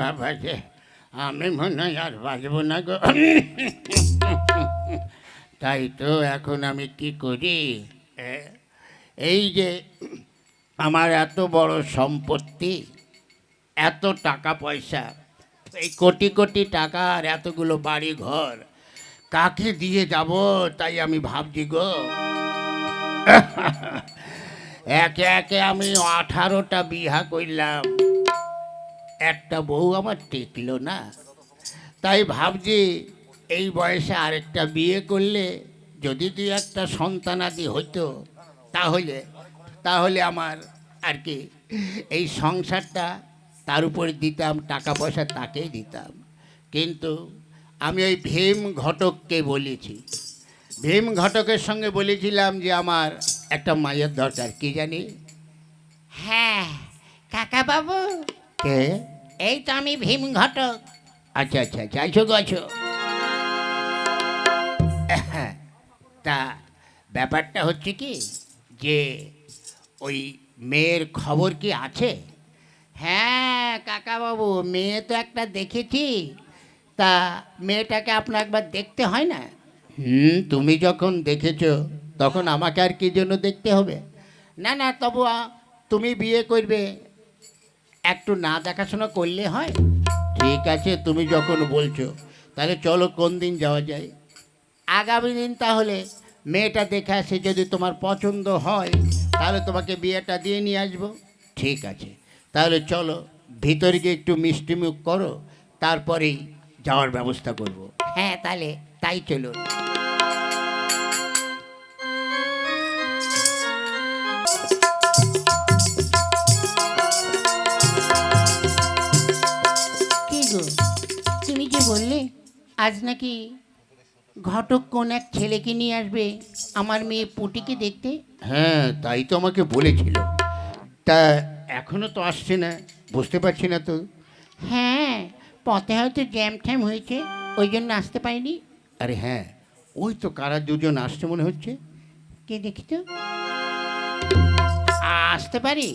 বাবা যে আমি মনে হয় আর বাঁচবো না গো। তাই তো এখন আমি কি করি? এই যে আমার এত বড় সম্পত্তি এত টাকা পয়সা এই কোটি কোটি টাকা আর এতগুলো বাড়ি ঘর কাকে দিয়ে যাব তাই আমি ভাবছি গো? একে একে আমি আঠারোটা বিহা করলাম। একটা বউ আমার টেকলো না। তাই ভাবছি এই বয়সে আরেকটা বিয়ে করলে যদি তুই একটা সন্তানাদি হইতো, তাহলে তাহলে আমার আর কি, এই সংসারটা তার উপরে দিতাম, টাকা পয়সা তাকেই দিতাম। কিন্তু আমি ওই ভীম ঘটককে বলেছি। ভীম ঘটকের সঙ্গে বলেছিলাম যে আমার একটা মায়ের দরকার, কি জানি? হ্যাঁ কাকা বাবু কে? এই তো আমি ভীম ঘটক। আচ্ছা আচ্ছা আচ্ছা আইসো গছো তা ব্যাপারটা হচ্ছে কি যে ওই মেয়ের খবর কি আছে? হ্যাঁ কাকা বাবু মেয়ে তো একটা দেখেছি। তা মেয়েটাকে আপনার একবার দেখতে হয় না? হুম তুমি যখন দেখেছ তখন আমাকে আর কি জন্য দেখতে হবে? না না তবু তুমি বিয়ে করবে। একটু না দেখাশোনা করলে হয়? ঠিক আছে তুমি যখন বলছো তাহলে চলো কোন দিন যাওয়া যায়? আগামী দিন তাহলে মেয়েটা দেখে আসে যদি তোমার পছন্দ হয় তাহলে তোমাকে বিয়েটা দিয়ে নিয়ে আসব। ঠিক আছে তাহলে চলো ভিতরে গিয়ে একটু মিষ্টিমুখ করো তারপরেই যাওয়ার ব্যবস্থা করব। হ্যাঁ তাহলে তাই চলুন। আজ নাকি ঘটক কোন এক ছেলেকে নিয়ে আসবে আমার মেয়ে পুটিকে দেখতে? হ্যাঁ তাই তো আমাকে বলেছিল। তা এখনও তো আসছে না বুঝতে পারছি না তো। হ্যাঁ পথে হয়তো জ্যাম ঠ্যাম হয়েছে ওই জন্য আসতে পারিনি। আরে হ্যাঁ ওই তো কারা দুজন আসছে মনে হচ্ছে। কে দেখি তো? আসতে পারি?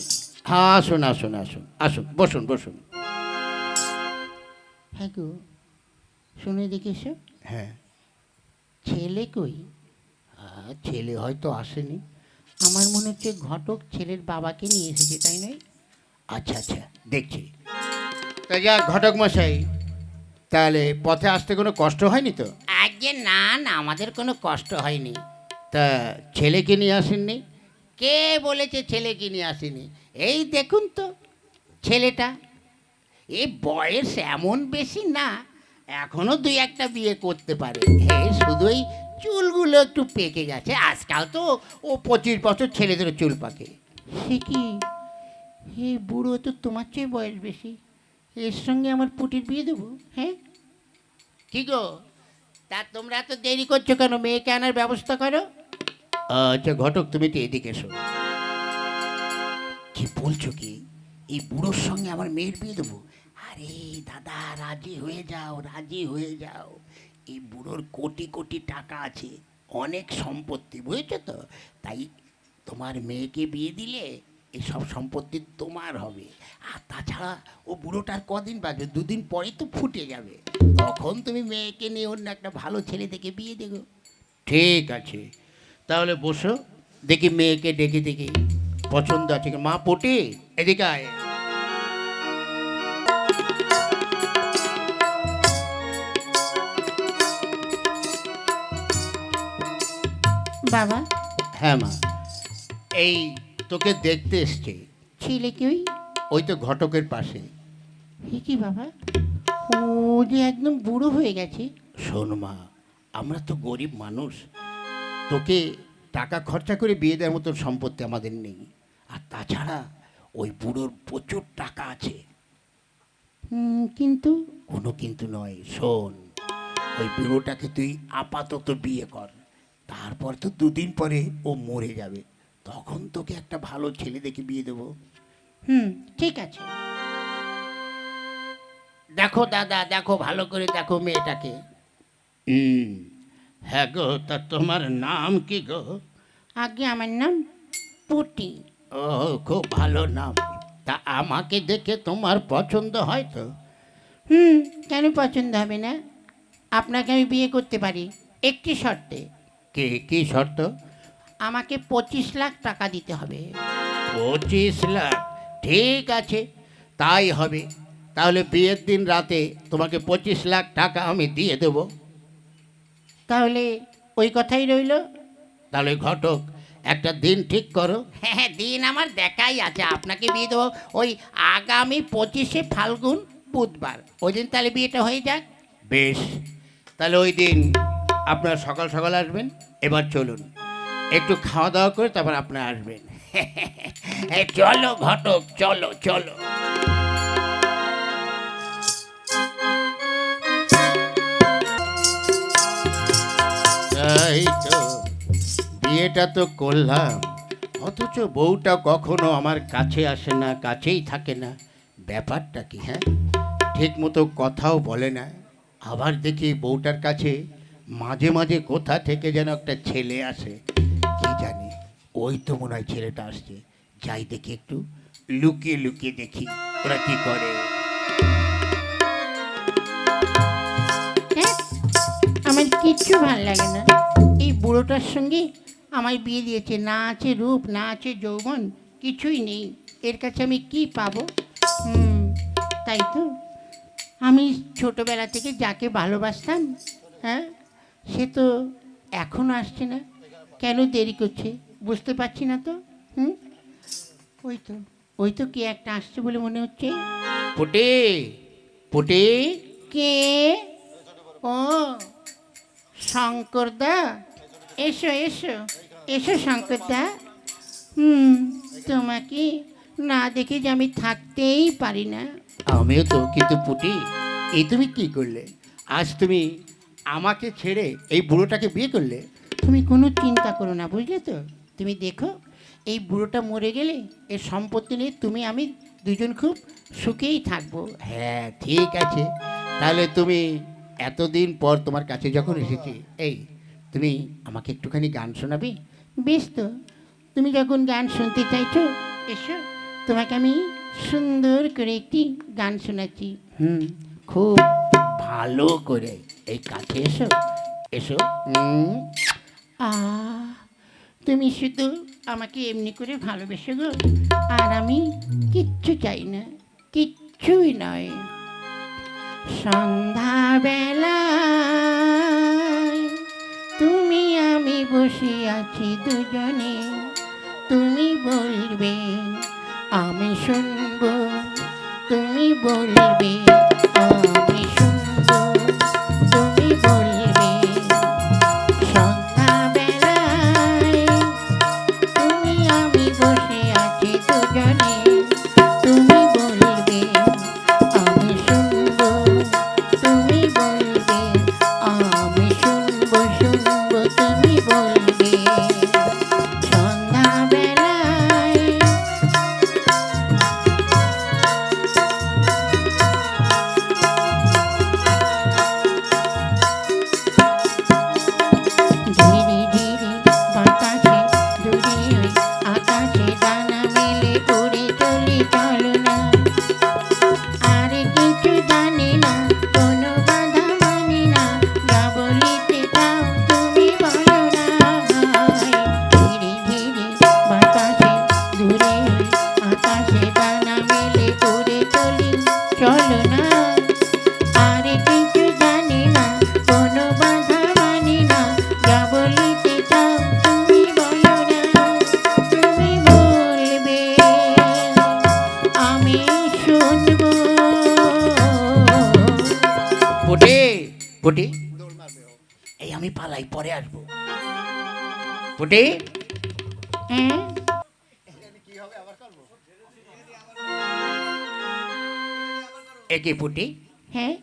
হ্যাঁ আসুন আসুন আসুন আসুন বসুন বসুন। হ্যাঁ গো। শুনে দেখেছ? হ্যাঁ। ছেলে কই? ছেলে হয়তো আসেনি। আমার মনে হচ্ছে ঘটক ছেলের বাবাকে নিয়ে এসেছে তাই নয়? আচ্ছা আচ্ছা দেখছি। তা যা ঘটক মশাই তাহলে পথে আসতে কোনো কষ্ট হয়নি তো? আগে না না আমাদের কোনো কষ্ট হয়নি। তা ছেলেকে নিয়ে আসেননি? কে বলেছে ছেলেকে নিয়ে আসেনি? এই দেখুন তো ছেলেটা। এ বয়স এমন বেশি না এখনও দুই একটা বিয়ে করতে পারে। এই শুধু এই চুলগুলো একটু পেকে গেছে। আজকাল তো ও পঁচিশ বছর ছেলেদের চুল পাকে। সে কি? হে, বুড়ো তো তোমার চেয়ে বয়স বেশি। এর সঙ্গে আমার পুটির বিয়ে দেবো হ্যাঁ ঠিক তা তোমরা এত দেরি করছ কেন? মেয়েকে আনার ব্যবস্থা করো। আচ্ছা ঘটক, তুমি তো এদিকে এসো। কি বলছো কি? এই বুড়োর সঙ্গে আমার মেয়ের বিয়ে দেবো? আরে দাদা, রাজি হয়ে যাও, রাজি হয়ে যাও। এই বুড়োর কোটি কোটি টাকা আছে, অনেক সম্পত্তি, বুঝেছ তো? তাই তোমার মেয়েকে বিয়ে দিলে এসব সম্পত্তি তোমার হবে। আর তাছাড়া ও বুড়োটার কদিন বাজবে দুদিন পরে তো ফুটে যাবে। তখন তুমি মেয়েকে নিয়ে অন্য একটা ভালো ছেলে দেখে বিয়ে দেবো। ঠিক আছে, তাহলে বসো, দেখি মেয়েকে ডেকে দেখি পছন্দ আছে? মা, পটি, এদিকে আয়। বাবা? হ্যাঁ মা। এই তোকে দেখতে এসছে। ছেলে কি ওই? ওই তো ঘটকের পাশে। এ কি বাবা? ও যে একদম বুড়ো হয়ে গেছে। শোন মা আমরা তো গরিব মানুষ। তোকে টাকা খরচা করে বিয়ে দেওয়ার মতো সম্পত্তি আমাদের নেই। আর তাছাড়া ওই বুড়োর প্রচুর টাকা আছে। কিন্তু? কোনো কিন্তু নয় শোন। ওই বুড়োটাকে তুই আপাতত বিয়ে কর। তারপর তো দুদিন পরে ও মরে যাবে। তখন তোকে একটা ভালো ছেলে দেখে বিয়ে দেবো। হুম ঠিক আছে। দেখো দাদা দেখো ভালো করে দেখো মেয়েটাকে। হুম হ্যাঁ গো তা তোমার নাম কি গো? আগে আমার নাম পুটি। ও খুব ভালো নাম। তা আমাকে দেখে তোমার পছন্দ হয় তো? হুম কেন পছন্দ হবে না? আপনাকে আমি বিয়ে করতে পারি একটি শর্তে। কি কি শর্ত? আমাকে পঁচিশ লাখ টাকা দিতে হবে। পঁচিশ লাখ? ঠিক আছে তাই হবে। তাহলে বিয়ের দিন রাতে তোমাকে পঁচিশ লাখ টাকা আমি দিয়ে দেব। তাহলে ওই কথাই রইল? তাহলে ঘটক একটা দিন ঠিক করো। হ্যাঁ দিন আমার দেখাই আছে। আপনাকে বিয়ে দেবো ওই আগামী পঁচিশে ফাল্গুন বুধবার। ওই দিন তাহলে বিয়েটা হয়ে যাক। বেশ তাহলে ওই দিন আপনার সকাল সকাল আসবেন, এবার চলুন। একটু খাওয়া দাওয়া করে তারপর আপনার আসবেন। চলো ঘটক, চলো চলো। তো, বিয়েটা তো করলাম। অথচ বউটা কখনো আমার কাছে আসে না, কাছেই থাকে না। ব্যাপারটা কি হ্যাঁ? ঠিক মতো কথাও বলে না। আবার দেখি বউটার কাছে মাঝে মাঝে কোথা থেকে যেন একটা ছেলে আসে, কি জানি? ওই তো মনে হয় ছেলেটা আসছে। যাই দেখি একটু, লুকিয়ে লুকিয়ে দেখি, ওরা কি করে। হ্যাঁ আমার কিচ্ছু ভালো লাগে না। এই বুড়োটার সঙ্গে আমার বিয়ে দিয়েছে, না আছে রূপ, না আছে যৌবন, কিছুই নেই। এর কাছে আমি কি পাবো? তাই তো। আমি ছোটোবেলা থেকে যাকে ভালোবাসতাম হ্যাঁ সে তো এখনও আসছে না। কেন দেরি করছে? বুঝতে পারছি না তো? হুম? ওই তো ওই তো কে একটা আসছে বলে মনে হচ্ছে। পুটি পুটি। কে? ও শঙ্করদা। এসো এসো এসো শঙ্করদা। হুম তোমাকে না দেখে যে আমি থাকতেই পারি না। আমিও তো কিন্তু পুটি এই তুমি কি করলে? আজ তুমি আমাকে ছেড়ে এই বুড়োটাকে বিয়ে করলে? তুমি কোনো চিন্তা করো না বুঝলে তো? তুমি দেখো এই বুড়োটা মরে গেলে এর সম্পত্তি নিয়ে তুমি আমি দুজন খুব সুখেই থাকব। হ্যাঁ ঠিক আছে। তাহলে তুমি এতদিন পর তোমার কাছে যখন এসেছি এই তুমি আমাকে একটুখানি গান শোনাবে? বেশ তো। তুমি যখন গান শুনতে চাইছো এসো তোমাকে আমি সুন্দর করে একটি গান শোনাচ্ছি। হুম খুব ভালো করে এই কাছে এসো এসো। আ তুমি শুধু আমাকে এমনি করে ভালোবেসে গো। আর আমি কিচ্ছু চাই না কিচ্ছুই নয়। সন্ধ্যাবেলায় তুমি আমি বসে আছি দুজনে। তুমি বলবে আমি শুনব। তুমি বলবে আমি শুনব। হ্যাঁ একে পুটি? হ্যাঁ?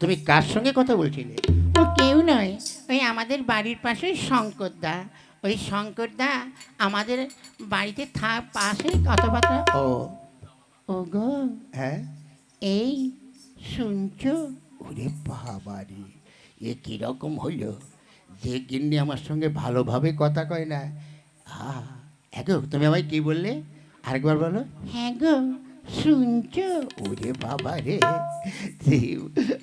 তুমি কার সঙ্গে কথা বলছিলে? ও কেউ নয় ওই আমাদের বাড়ির পাশে শঙ্করদা। ওই শঙ্করদা আমাদের বাড়িতে থা পাশে কথাবার্তা ও। ও গো হ্যাঁ? এই শুনছো? ওরে বাবারি এ কীরকম হইল যে গিন্নি আমার সঙ্গে ভালোভাবে কথা কয় না। হা এগো তুমি আমায় কি বললে? আরেকবার বলো। হ্যাঁ গো শুনছো? ওরে বাবা রে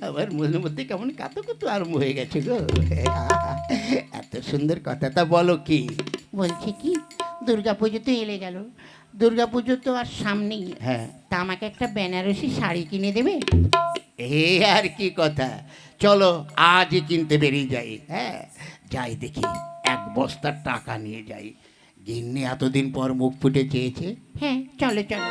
আমার মনের মধ্যে কেমন কাতো কাতো আরম্ভ হয়ে গেছে গো। এত সুন্দর কথা তা বলো কি? বলছি কি দুর্গা পুজো তো এলে গেল। দুর্গা পুজো তো আর সামনেই। হ্যাঁ। তা আমাকে একটা বেনারসি শাড়ি কিনে দেবে? এই আর কি কথা? চলো আজই কিনতে বেরিয়ে যাই হ্যাঁ? যাই দেখি এক বস্তার টাকা নিয়ে যাই। গিন্নি এতদিন পর মুখ ফুটে চেয়েছে। হ্যাঁ চলো চলো।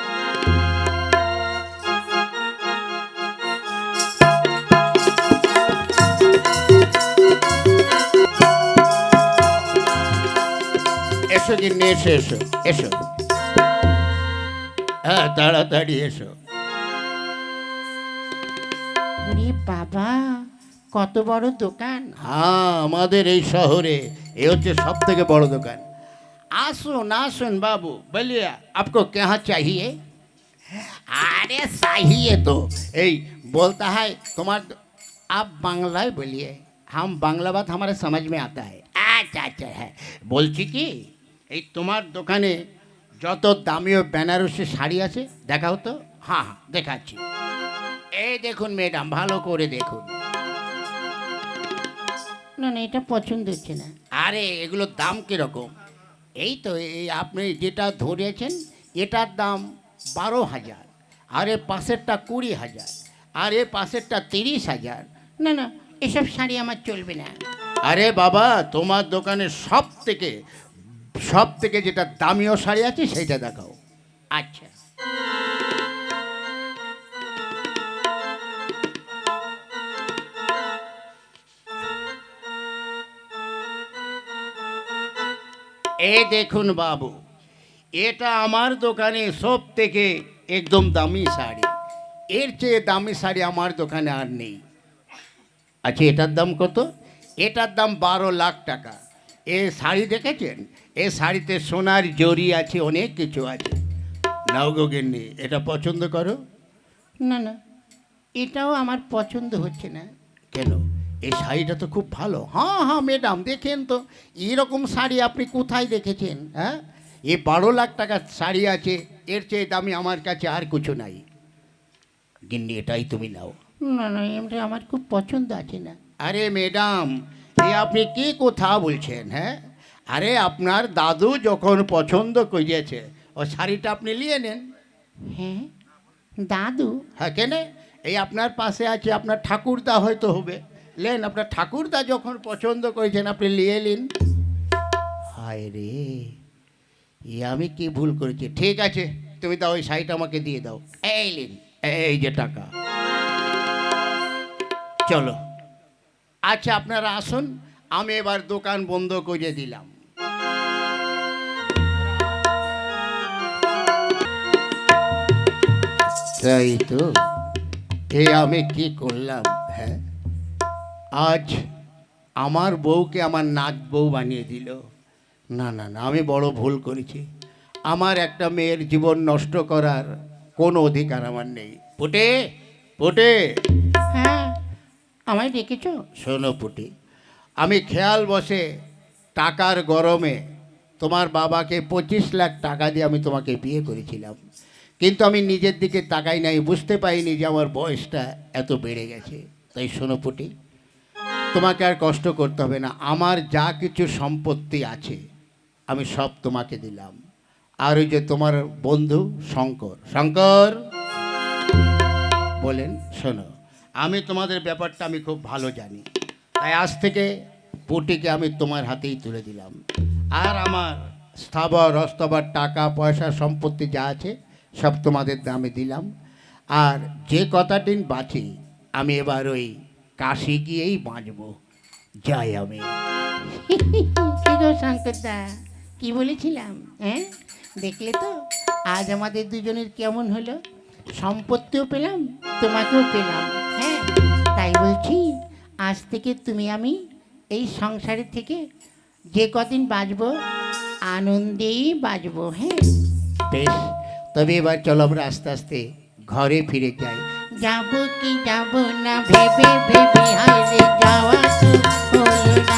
এসো গিন্নি এসো এসো এসো। হ্যাঁ তাড়াতাড়ি এসো। বাবা, কত বড় দোকান? হ্যাঁ আমাদের এই শহরে এ হচ্ছে সব থেকে বড় দোকান। আসুন আসুন বাবু, বলিয়া, আপকো কেহা চাহিয়ে? আরে চাহিয়ে তো, এই বলতে হয়, তোমার আপ বাংলায় বলিয়ে, হাম বাংলা বাদ আমার সমাজ মে आता আচ্ছা আচ্ছা হ্যাঁ বলছি কি, এই তোমার দোকানে যত দামিও বেনারসি শাড়ি আছে দেখা হতো হ্যাঁ হ্যাঁ দেখাচ্ছি। এই দেখুন ম্যাডাম ভালো করে দেখুন। না না এটা পছন্দ হচ্ছে না। আরে এগুলোর দাম কীরকম? এই তো এই আপনি যেটা ধরেছেন এটার দাম বারো হাজার আর পাশেরটা কুড়ি হাজার আর এ পাশেরটা তিরিশ হাজার। না না এসব শাড়ি আমার চলবে না। আরে বাবা তোমার দোকানে সব থেকে সব থেকে যেটা দামিও শাড়ি আছে সেইটা দেখাও। আচ্ছা। এ দেখুন বাবু এটা আমার দোকানে সব থেকে একদম দামি শাড়ি। এর চেয়ে দামি শাড়ি আমার দোকানে আর নেই। আচ্ছা এটার দাম কত? এটার দাম বারো লাখ টাকা। এ শাড়ি দেখেছেন? এ শাড়িতে সোনার জরি আছে অনেক কিছু আছে। নাও গো গিন্নি এটা পছন্দ করো। না না এটাও আমার পছন্দ হচ্ছে না। কেন? এই শাড়িটা তো খুব ভালো। হ্যাঁ হ্যাঁ ম্যাডাম দেখেন তো এরকম শাড়ি আপনি কোথায় দেখেছেন হ্যাঁ? এ বারো লাখ টাকার শাড়ি আছে এর চেয়ে দামি আমার কাছে আর কিছু নাই। গিন্নি এটাই তুমি নাও। না না এমনি আমার খুব পছন্দ আছে না। আরে ম্যাডাম এ আপনি কি কথা বলছেন হ্যাঁ? আরে আপনার দাদু যখন পছন্দ করিয়েছে ও শাড়িটা আপনি নিয়ে নেন। হ্যাঁ দাদু? হ্যাঁ কেনে? এই আপনার পাশে আছে আপনার ঠাকুরদা হয়তো হবে। লেন, আপনার ঠাকুরদা যখন পছন্দ করেছেন, আপনি নিয়ে নিন। হায় রে, এ আমি কি ভুল করেছি? ঠিক আছে, তুমি দাও ওই শাড়িটা আমাকে দিয়ে দাও। এই নিন, এই যে টাকা। চলো। আচ্ছা আপনারা আসুন, আমি এবার দোকান বন্ধ করে দিলাম। তাই তো? এ আমি কি করলাম হ্যাঁ? আজ আমার বউকে আমার নাচ বউ বানিয়ে দিল। না না না আমি বড় ভুল করেছি। আমার একটা মেয়ের জীবন নষ্ট করার কোনো অধিকার আমার নেই। পুটে পুটে। হ্যাঁ আমায় ডেকেছো? শোনো পুটি আমি খেয়াল বসে টাকার গরমে তোমার বাবাকে পঁচিশ লাখ টাকা দিয়ে আমি তোমাকে বিয়ে করেছিলাম। কিন্তু আমি নিজের দিকে তাকাই নাই বুঝতে পারিনি যে আমার বয়সটা এত বেড়ে গেছে। তাই শোনো পুটি তোমাকে আর কষ্ট করতে হবে না। আমার যা কিছু সম্পত্তি আছে, আমি সব তোমাকে দিলাম। আর ওই যে তোমার বন্ধু শঙ্কর শঙ্কর! বলেন, শোনো, আমি তোমাদের ব্যাপারটা আমি খুব ভালো জানি। তাই আজ থেকে পুটিকে আমি তোমার হাতেই তুলে দিলাম। আর আমার স্থাবর অস্থাবর টাকা, পয়সা, সম্পত্তি যা আছে, সব তোমাদের দামে দিলাম। আর যে কটা দিন বাঁচি, আমি এবার ওই কাশি গিয়েই বাঁচব। যাই আমি। শঙ্করদা? কি বলেছিলাম হ্যাঁ? দেখলে তো আজ আমাদের দুজনের কেমন হলো? সম্পত্তিও পেলাম তোমাকেও পেলাম হ্যাঁ? তাই বলছি আজ থেকে তুমি আমি এই সংসারের থেকে যে কদিন বাঁচবো আনন্দেই বাঁচবো হ্যাঁ? বেশ তবে এবার চলো আমরা আস্তে আস্তে ঘরে ফিরে যাই। যাব কি যাব না? ভেবে ভেবে হায় যাওয়া তো না